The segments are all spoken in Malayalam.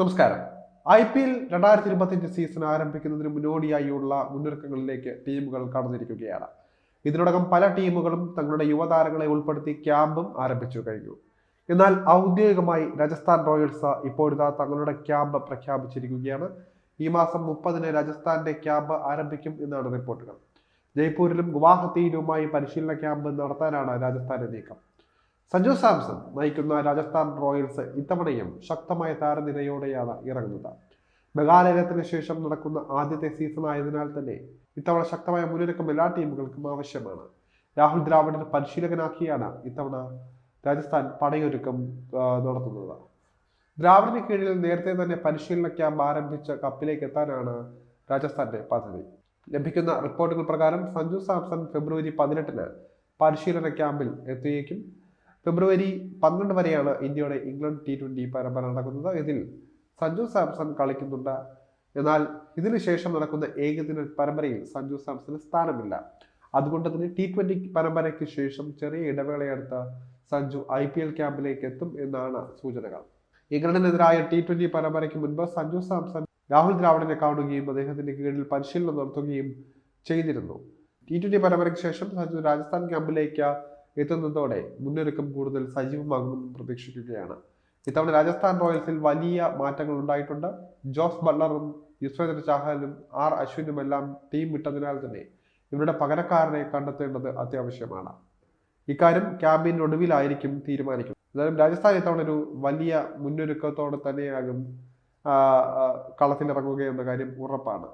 നമസ്കാരം. ഐ പി എൽ രണ്ടായിരത്തി ഇരുപത്തിയഞ്ച് സീസൺ ആരംഭിക്കുന്നതിന് മുന്നോടിയായുള്ള മുന്നൊരുക്കങ്ങളിലേക്ക് ടീമുകൾ കടന്നിരിക്കുകയാണ്. ഇതിനോടകം പല ടീമുകളും തങ്ങളുടെ യുവതാരങ്ങളെ ഉൾപ്പെടുത്തി ക്യാമ്പും ആരംഭിച്ചു കഴിഞ്ഞു. എന്നാൽ ഔദ്യോഗികമായി രാജസ്ഥാൻ റോയൽസ് ഇപ്പോഴിതാ തങ്ങളുടെ ക്യാമ്പ് പ്രഖ്യാപിച്ചിരിക്കുകയാണ്. ഈ മാസം മുപ്പതിന് രാജസ്ഥാന്റെ ക്യാമ്പ് ആരംഭിക്കും എന്നാണ് റിപ്പോർട്ടുകൾ. ജയ്പൂരിലും ഗുവാഹത്തിയിലുമായി പരിശീലന ക്യാമ്പ് നടത്താനാണ് രാജസ്ഥാന്റെ നീക്കം. സഞ്ജു സാംസൺ നയിക്കുന്ന രാജസ്ഥാൻ റോയൽസ് ഇത്തവണയും ശക്തമായ താരനിരയോടെയാണ് ഇറങ്ങുന്നത്. മെഗാലയത്തിന് ശേഷം നടക്കുന്ന ആദ്യത്തെ സീസൺ ആയതിനാൽ തന്നെ ഇത്തവണ ശക്തമായ മുന്നൊരുക്കം എല്ലാ ടീമുകൾക്കും ആവശ്യമാണ്. രാഹുൽ ദ്രാവിഡിന് പരിശീലകനാക്കിയാണ് ഇത്തവണ രാജസ്ഥാൻ പടയൊരുക്കം നടത്തുന്നത്. ദ്രാവിഡിന് കീഴിൽ നേരത്തെ തന്നെ പരിശീലന ക്യാമ്പ് ആരംഭിച്ച കപ്പിലേക്ക് എത്താനാണ് രാജസ്ഥാന്റെ പദ്ധതി. ലഭിക്കുന്ന റിപ്പോർട്ടുകൾ പ്രകാരം സഞ്ജു സാംസൺ ഫെബ്രുവരി പതിനെട്ടിന് പരിശീലന ക്യാമ്പിൽ എത്തുകയും ഫെബ്രുവരി പന്ത്രണ്ട് വരെയാണ് ഇന്ത്യയുടെ ഇംഗ്ലണ്ട് ടി ട്വന്റി പരമ്പര നടക്കുന്നത്. ഇതിൽ സഞ്ജു സാംസൺ കളിക്കുന്നുണ്ട്. എന്നാൽ ഇതിനു ശേഷം നടക്കുന്ന ഏകദിന പരമ്പരയിൽ സഞ്ജു സാംസന് സ്ഥാനമില്ല. അതുകൊണ്ട് തന്നെ ടി ട്വന്റി പരമ്പരയ്ക്ക് ശേഷം ചെറിയ ഇടവേളയെടുത്ത് സഞ്ജു ഐ പി എൽ ക്യാമ്പിലേക്ക് എത്തും എന്നാണ് സൂചനകൾ. ഇംഗ്ലണ്ടിനെതിരായ ടി ട്വന്റി പരമ്പരയ്ക്ക് മുൻപ് സഞ്ജു സാംസൺ രാഹുൽ ദ്രാവിഡിനെ കാണുകയും അദ്ദേഹത്തിന്റെ കീഴിൽ പരിശീലനം നടത്തുകയും ചെയ്തിരുന്നു. ടി ട്വന്റി പരമ്പരയ്ക്ക് ശേഷം സഞ്ജു രാജസ്ഥാൻ ക്യാമ്പിലേക്ക് എത്തുന്നതോടെ മുന്നൊരുക്കം കൂടുതൽ സജീവമാകുമെന്നും പ്രതീക്ഷിക്കുകയാണ്. ഇത്തവണ രാജസ്ഥാൻ റോയൽസിൽ വലിയ മാറ്റങ്ങൾ ഉണ്ടായിട്ടുണ്ട്. ജോസ് ബട്ട്ലറും യുസ്വേന്ദ്ര ചാഹലും ആർ അശ്വിനും എല്ലാം ടീം വിട്ടതിനാൽ തന്നെ ഇവരുടെ പകരക്കാരനെ കണ്ടെത്തേണ്ടത് അത്യാവശ്യമാണ്. ഇക്കാര്യം ക്യാമ്പിന്റെ ഒടുവിലായിരിക്കും തീരുമാനിക്കും എന്തായാലും രാജസ്ഥാൻ ഇത്തവണ ഒരു വലിയ മുന്നൊരുക്കത്തോടെ തന്നെയാകും ആ, ആ, കളത്തിലിറങ്ങുക എന്ന കാര്യം ഉറപ്പാണ്.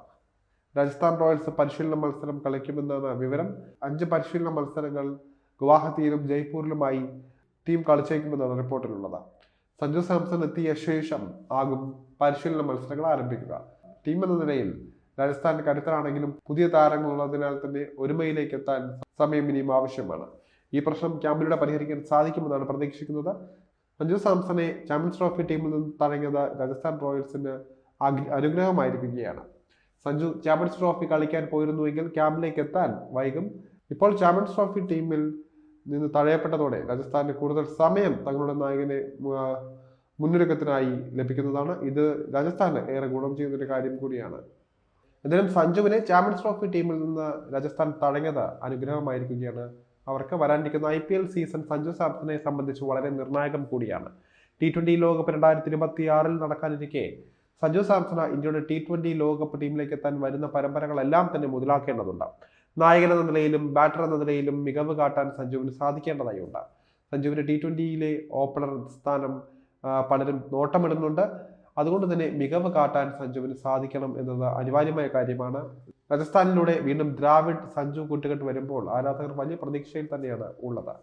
രാജസ്ഥാൻ റോയൽസ് പരിശീലന മത്സരം കളിക്കുമെന്നാണ് വിവരം. അഞ്ച് പരിശീലന മത്സരങ്ങൾ ഗുവാഹത്തിയിലും ജയ്പൂരിലുമായി ടീം കളിച്ചേക്കുമെന്നാണ് റിപ്പോർട്ടിലുള്ളത്. സഞ്ജു സാംസൺ എത്തിയ ശേഷം ആകും പരിശീലന മത്സരങ്ങൾ ആരംഭിക്കുക. ടീം എന്ന നിലയിൽ രാജസ്ഥാൻ കരുത്തരാണെങ്കിലും പുതിയ താരങ്ങളുള്ളതിനാൽ തന്നെ ഒരുമയിലേക്ക് എത്താൻ സമയം ഇനിയും ആവശ്യമാണ്. ഈ പ്രശ്നം ക്യാമ്പിലൂടെ പരിഹരിക്കാൻ സാധിക്കുമെന്നാണ് പ്രതീക്ഷിക്കുന്നത്. സഞ്ജു സാംസണെ ചാമ്പ്യൻസ് ട്രോഫി ടീമിൽ നിന്ന് തഴങ്ങിയത് രാജസ്ഥാൻ റോയൽസിന് അനുഗ്രഹമായിരിക്കുകയാണ്. സഞ്ജു ചാമ്പ്യൻസ് ട്രോഫി കളിക്കാൻ പോയിരുന്നുവെങ്കിൽ ക്യാമ്പിലേക്ക് എത്താൻ വൈകും. ഇപ്പോൾ ചാമ്പ്യൻസ് ട്രോഫി ടീമിൽ നിന്ന് തഴയപ്പെട്ടതോടെ രാജസ്ഥാന് കൂടുതൽ സമയം തങ്ങളുടെ നായകനെ മുന്നൊരുക്കത്തിനായി ലഭിക്കുന്നതാണ്. ഇത് രാജസ്ഥാന് ഏറെ ഗുണം ചെയ്യുന്നൊരു കാര്യം കൂടിയാണ്. എന്തായാലും സഞ്ജുവിനെ ചാമ്പ്യൻസ് ട്രോഫി ടീമിൽ നിന്ന് രാജസ്ഥാൻ തഴഞ്ഞത് അനുഗ്രഹമായിരിക്കുകയാണ്. അവർക്ക് വരാനിരിക്കുന്ന I P L season Sanju സാംസനെ സംബന്ധിച്ച് വളരെ നിർണായകം കൂടിയാണ്. ടി ട്വന്റി ലോകകപ്പ് രണ്ടായിരത്തി ഇരുപത്തി ആറിൽ നടക്കാനിരിക്കെ സഞ്ജു സാംസന ഇന്ത്യയുടെ ടി ട്വന്റി ലോകകപ്പ് ടീമിലേക്ക് എത്താൻ വരുന്ന പരമ്പരകളെല്ലാം തന്നെ മുതലാക്കേണ്ടതുണ്ട്. നായകൻ എന്ന നിലയിലും ബാറ്റർ എന്ന നിലയിലും മികവ് കാട്ടാൻ സഞ്ജുവിന് സാധിക്കേണ്ടതായി ഉണ്ട്. സഞ്ജുവിന് ടി ട്വന്റിയിലെ ഓപ്പണർ സ്ഥാനം പലരും നോട്ടമിടുന്നുണ്ട്. അതുകൊണ്ട് തന്നെ മികവ് കാട്ടാൻ സഞ്ജുവിന് സാധിക്കണം എന്നത് അനിവാര്യമായ കാര്യമാണ്. രാജസ്ഥാനിലൂടെ വീണ്ടും ദ്രാവിഡ് സഞ്ജു കൂട്ടുകെട്ട് വരുമ്പോൾ ആരാധകർ വലിയ പ്രതീക്ഷയിൽ തന്നെയാണ് ഉള്ളത്.